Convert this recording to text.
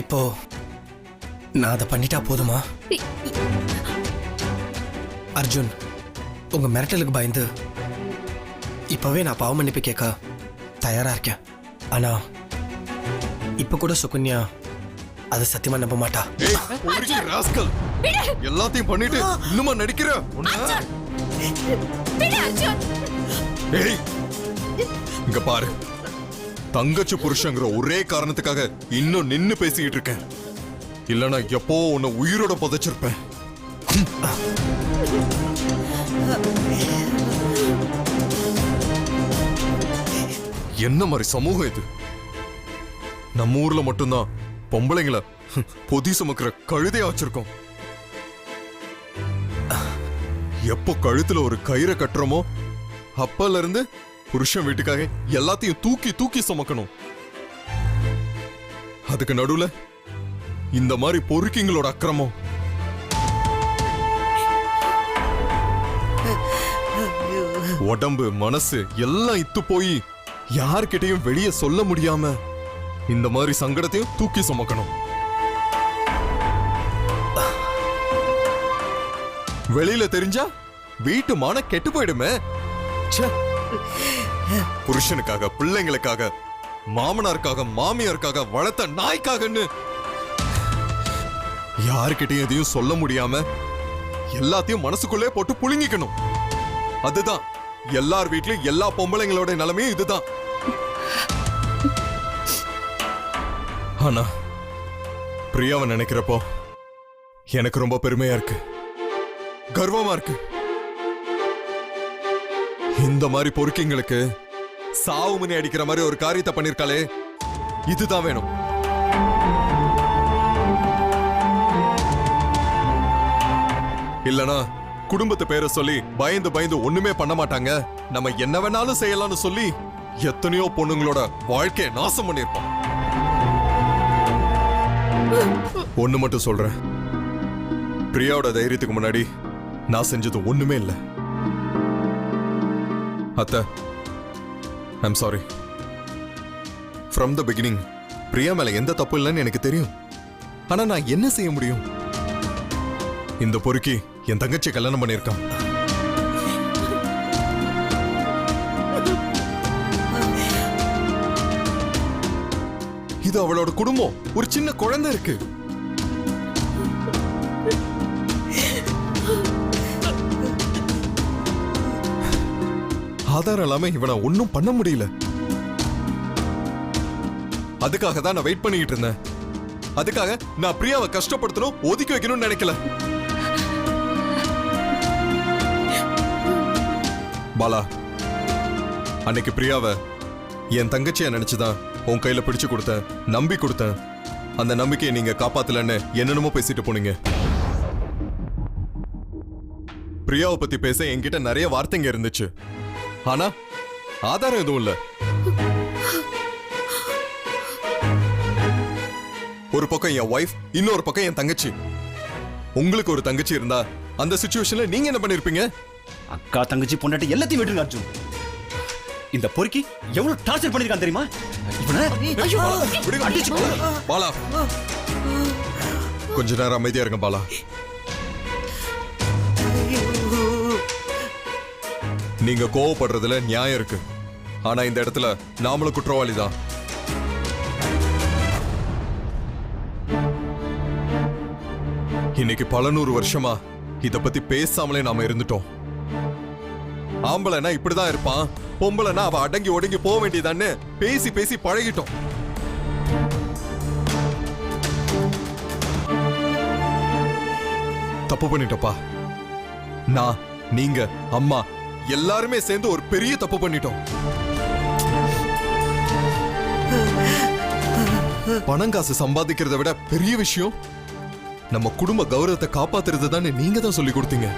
இப்போ நான் அதை பண்ணிட்டா போதுமா? அர்ஜுன் உங்க மிரட்டலுக்கு பயந்து இப்பவே நான் பாவ மன்னிப்பு கேட்க தயாரா இருக்கேன். ஆனா இப்ப கூட சுகன்யா அதை சத்தியமா நம்ப மாட்டா. எல்லாத்தையும் பண்ணிட்டு இன்னுமா நடிக்கிற? இங்க பாரு. தங்கச்சி புருஷங்கிற ஒரே காரணத்துக்காக இன்னும் நின்னு பேசிக்கிட்டு இருக்கேன். இல்லனா எப்போ உன்னை உயிரோட புதைச்சிருப்பேன். என்ன மாதிரி சமூகம் இது? நம்ம ஊர்ல மட்டும்தான் பொம்பளைங்கள பொதி சுமக்கிற கழுதையா வச்சிருக்கோம். எப்போ கழுத்துல ஒரு கயிறை கட்டுறோமோ அப்பல இருந்து புருஷன் வீட்டுக்காக எல்லாத்தையும் தூக்கி தூக்கி சுமக்கணும். அதுக்கு நடுவுல இந்த மாதிரி பொறுக்கிங்களோட அக்கிரமம். உடம்பு மனசு எல்லாம் இத்து போய் யார்கிட்டையும் வெளியே சொல்ல முடியாம இந்த மாதிரி சங்கடத்தையும் தூக்கி சுமக்கணும். வெளியில தெரிஞ்சா வீட்டு மான கெட்டு போயிடுமே. புருஷனுக்காக பிள்ளைங்களுக்காக மாமனாருக்காக மாமியாருக்காக வளர்த்த நாய்க்காகன்னு. யாருக்கிட்டையும் எதையும் சொல்ல முடியாம எல்லாத்தையும் மனசுக்குள்ளே போட்டு புழுங்கிக்கணும். அதுதான் எல்லார் வீட்லயும் எல்லா பொம்பளைங்களோட நிலைமையும் இதுதான். ஆனா பிரியாவை நினைக்கிறப்போ எனக்கு ரொம்ப பெருமையா இருக்கு. கர்வமா இருக்கு. இந்த மாதிரி பொறுக்கிங்களுக்கு சாவு மணி அடிக்கிற மாதிரி ஒரு காரியத்தை பண்ணிருக்காளே இதுதான் வேணும். இல்லனா குடும்பத்து பேரை சொல்லி பயந்து பயந்து ஒண்ணுமே பண்ண மாட்டாங்க. நம்ம என்ன வேணாலும் செய்யலாம்னு சொல்லி எத்தனையோ பொண்ணுங்களோட வாழ்க்கையை நாசம் பண்ணிருப்போம் ஒண்ணு மட்டும் சொல்றேன். பிரியாவோட தைரியத்துக்கு முன்னாடி நான் செஞ்சது ஒண்ணுமே இல்லை. அத்த I'm sorry from the beginning Priya மேல எந்த தப்பு இல்லைன்னு எனக்கு தெரியும். ஆனா நான் என்ன செய்ய முடியும்? இந்த பொறுக்கி என் தங்கச்சி கல்யாணம் பண்ணியிருக்கான். இது அவளோட குடும்பம். ஒரு சின்ன குழந்தை இருக்கு. ஆதாரம் இல்லாம இவனை ஒன்னும் பண்ண முடியல. அதுக்காக தான் நான் வெயிட் பண்ணிட்டு இருந்தேன். அதுக்காக நான் பிரியாவை கஷ்டப்படுத்தணும் ஒதுக்கி வைக்கணும்னு நினைக்கல. பாலா அன்னைக்கு பிரியாவை என் தங்கச்சியை நினைச்சுதான் உன் கையில பிடிச்சு கொடுத்தேன் நம்பி கொடுத்தேன். அந்த நம்பிக்கையை நீங்க காப்பாத்தலன்னு என்னென்னமோ பேசிட்டு போனீங்க. பிரியாவை பத்தி பேச என்கிட்ட நிறைய வார்த்தைங்க இருந்துச்சு. ஆனா ஆதாரம் எதுவும் இல்ல. ஒரு பக்கம் என் ஒய்ஃப் இன்னொரு பக்கம் என் தங்கச்சி. உங்களுக்கு ஒரு தங்கச்சி இருந்தா அந்த சுச்சுவேஷன்ல நீங்க என்ன பண்ணிருப்பீங்க? அக்கா தங்கச்சி பொண்டாட்டி எல்லாத்தையும் விட்டுருங்க அர்ஜுன். இந்த பொறுக்கி எவ்வளவு டார்ச்சர் பண்ணிருக்கான் தெரியுமா. பாலா. கொஞ்ச நேரம் அமைதியா இருங்க பாலா. நீங்க கோவப்படுறதுல நியாயம் இருக்கு. ஆனா இந்த இடத்துல நாமளும் குற்றவாளி தான் இன்னைக்கு பல நூறு வருஷமா இத பத்தி பேசாமலே நாம இருந்துட்டோம். ஆம்பளைனா இப்படிதான் இருப்பான் பொம்பளைனா அவ அடங்கி ஒடுங்கி போக வேண்டியதான்னு பேசி பேசி பழகிட்டோம். தப்பு பண்ணிட்டப்பா. நான் நீங்க அம்மா எல்லாருமே சேர்ந்து ஒரு பெரிய தப்பு பண்ணிட்டோம். பணம் காசு சம்பாதிக்கிறத விட பெரிய விஷயம். நம்ம குடும்ப கௌரவத்தை காப்பாத்துறது தானே நீங்க தான் சொல்லி கொடுத்தீங்க.